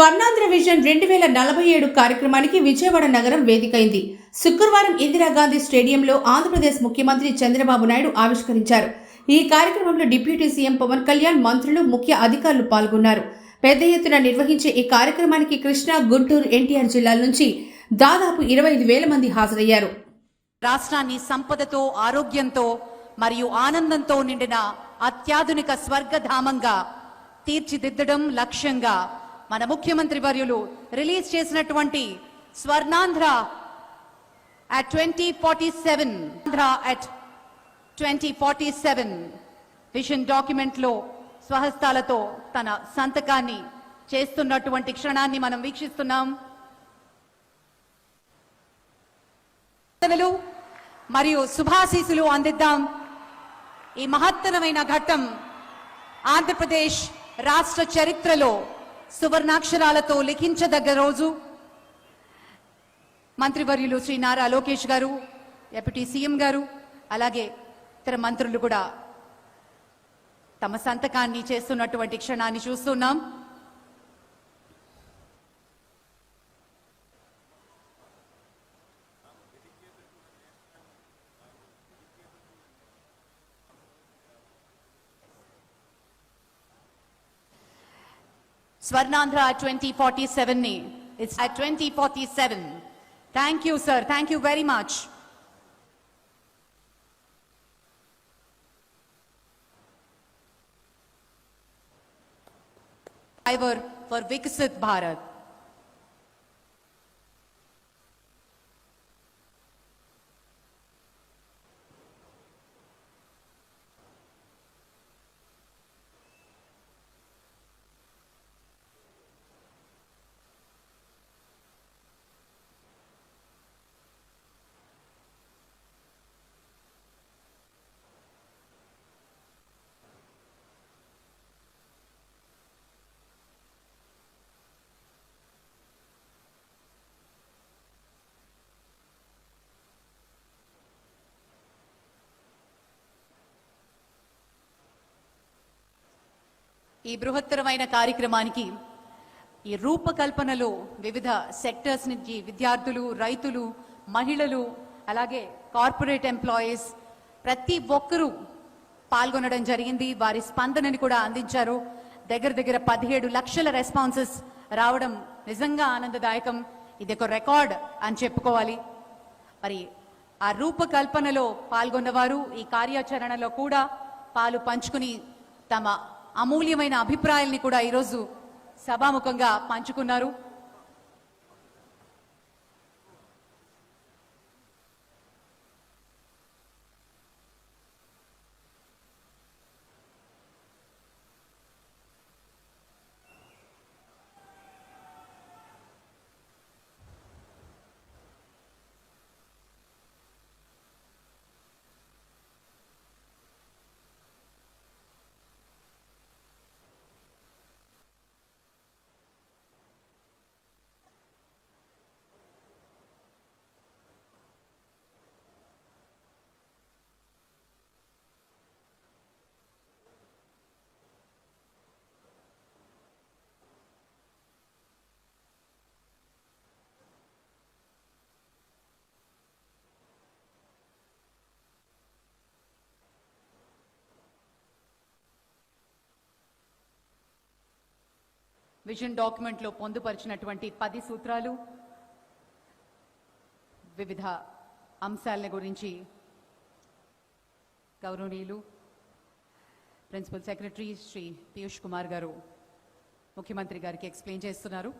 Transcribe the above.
Swarnandhra vision రెండు వేల నలభై ఏడు కార్యక్రమానికి విజయవాడ నగరం వేదికైంది. శుక్రవారం ఇందిరాగాంధీ స్టేడియంలో ఆంధ్రప్రదేశ్ ముఖ్యమంత్రి చంద్రబాబు నాయుడు ఆవిష్కరించారు. ఈ కార్యక్రమంలో డిప్యూటీ సీఎం పవన్ కళ్యాణ్ మంత్రులు ముఖ్య అధికారులు పాల్గొన్నారు. పెద్ద ఎత్తున నిర్వహించే ఈ కార్యక్రమానికి కృష్ణా గుంటూరు ఎన్టీఆర్ జిల్లాల నుంచి దాదాపు ఇరవై ఐదు వేల మంది హాజరయ్యారు. రాష్ట్రాన్ని సంపదతో ఆరోగ్యంతో మరియు ఆనందంతో నిండిన అత్యాధునిక స్వర్గధామంగా తీర్చిదిద్దడం లక్ష్యంగా మన ముఖ్యమంత్రి వర్యులు రిలీజ్ చేసినటువంటి Swarnandhra at twenty forty seven at twenty forty seven vision డాక్యుమెంట్లో స్వహస్తాలతో తన సంతకాన్ని చేస్తున్నటువంటి క్షణాన్ని మనం వీక్షిస్తున్నాం. మరియు శుభాశీసులు అందిద్దాం. ఈ మహత్తరమైన ఘట్టం ఆంధ్రప్రదేశ్ రాష్ట్ర చరిత్రలో సువర్ణాక్షరాలతో లిఖించదగ్గ రోజు. మంత్రివర్యులు శ్రీ నారా లోకేష్ గారు డిప్యూటీ సీఎం గారు అలాగే ఇతర మంత్రులు కూడా తమ సంతకాన్ని చేస్తున్నటువంటి క్షణాన్ని చూస్తున్నాం. Swarnandhra at 2047. It's at 2047. Thank you, sir. Thank you very much. Driver for Viksit Bharat. ఈ బృహత్తరమైన కార్యక్రమానికి ఈ రూపకల్పనలో వివిధ సెక్టర్స్ నుంచి విద్యార్థులు రైతులు మహిళలు అలాగే కార్పొరేట్ ఎంప్లాయీస్ ప్రతి ఒక్కరూ పాల్గొనడం జరిగింది. వారి స్పందనని కూడా అందించారు. దగ్గర దగ్గర పదిహేడు లక్షల రెస్పాన్సెస్ రావడం నిజంగా ఆనందదాయకం. ఇది ఒక రికార్డ్ అని చెప్పుకోవాలి. మరి ఆ రూపకల్పనలో పాల్గొన్నవారు ఈ కార్యాచరణలో కూడా పాలు పంచుకుని తమ అమూల్యమైన అభిప్రాయాల్ని కూడా ఈరోజు సభాముఖంగా పంచుకున్నారు. విజన్ డాక్యుమెంట్లో పొందుపరిచినటువంటి పది సూత్రాలు వివిధ అంశాల గురించి గౌరవనీయులు ప్రిన్సిపల్ సెక్రటరీ శ్రీ పీయూష్ కుమార్ గారు ముఖ్యమంత్రి గారికి ఎక్స్ప్లెయిన్ చేస్తున్నారు.